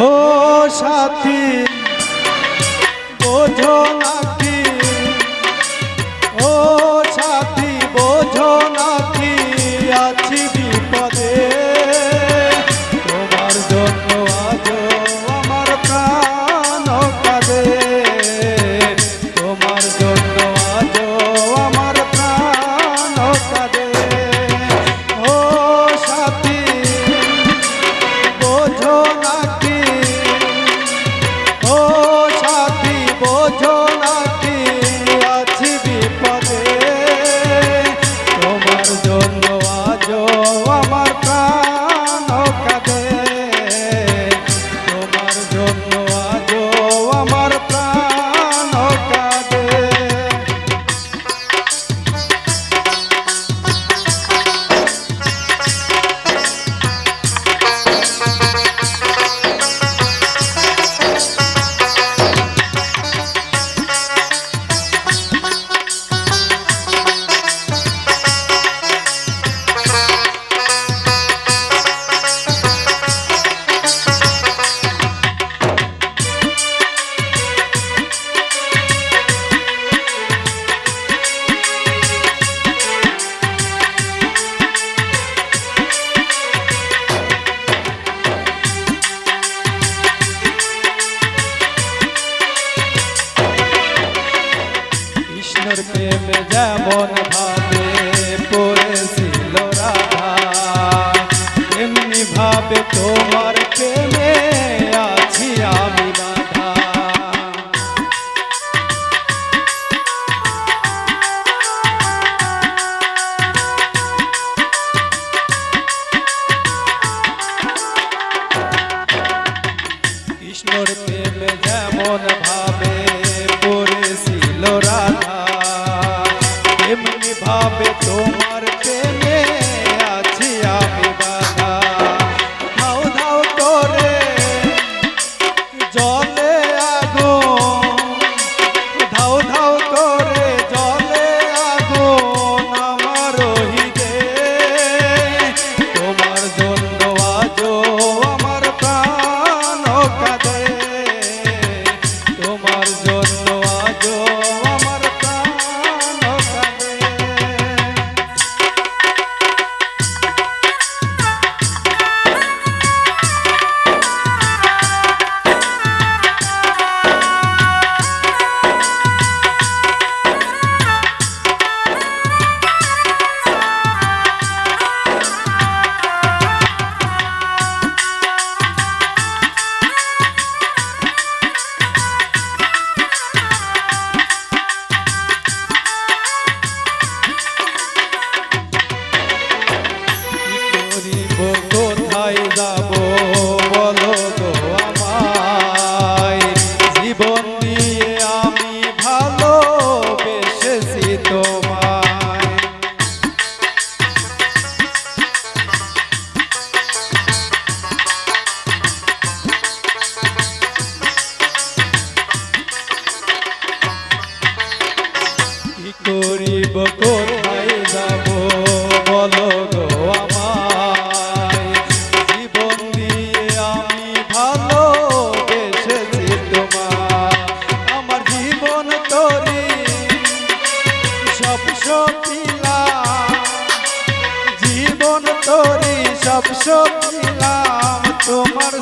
ও সাথী বোঝো না কৃষ্ণর প্রেমে যেমন ভাবে পড়েছিল এমনি ভাবে তোমার প্রেমে আছি আমি কৃষ্ণর যেমন ভাবে বলো গো ভালো বেসেছি তোমার আমার জীবন তরি সব সপিলা। জীবন তরি সব তোমার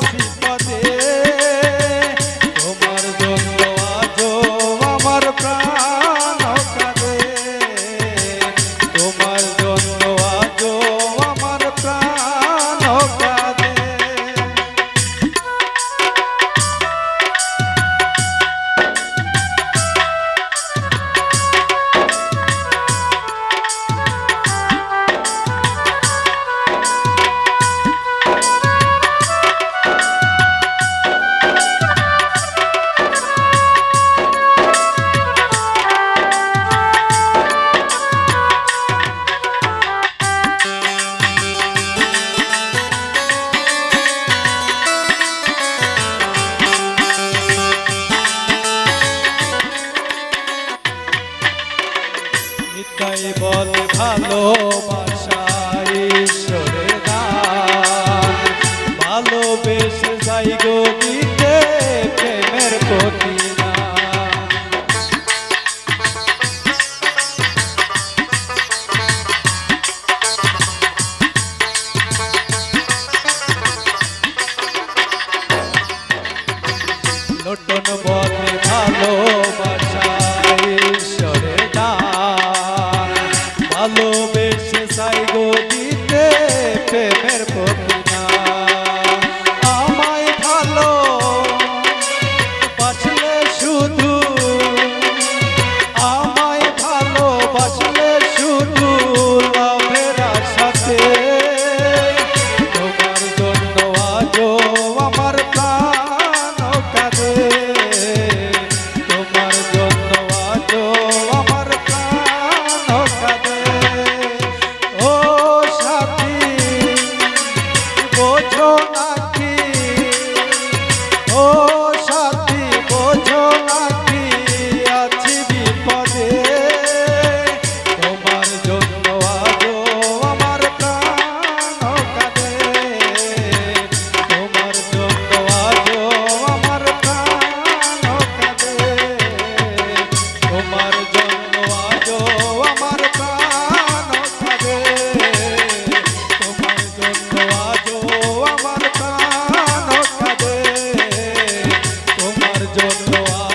ভালোবাসা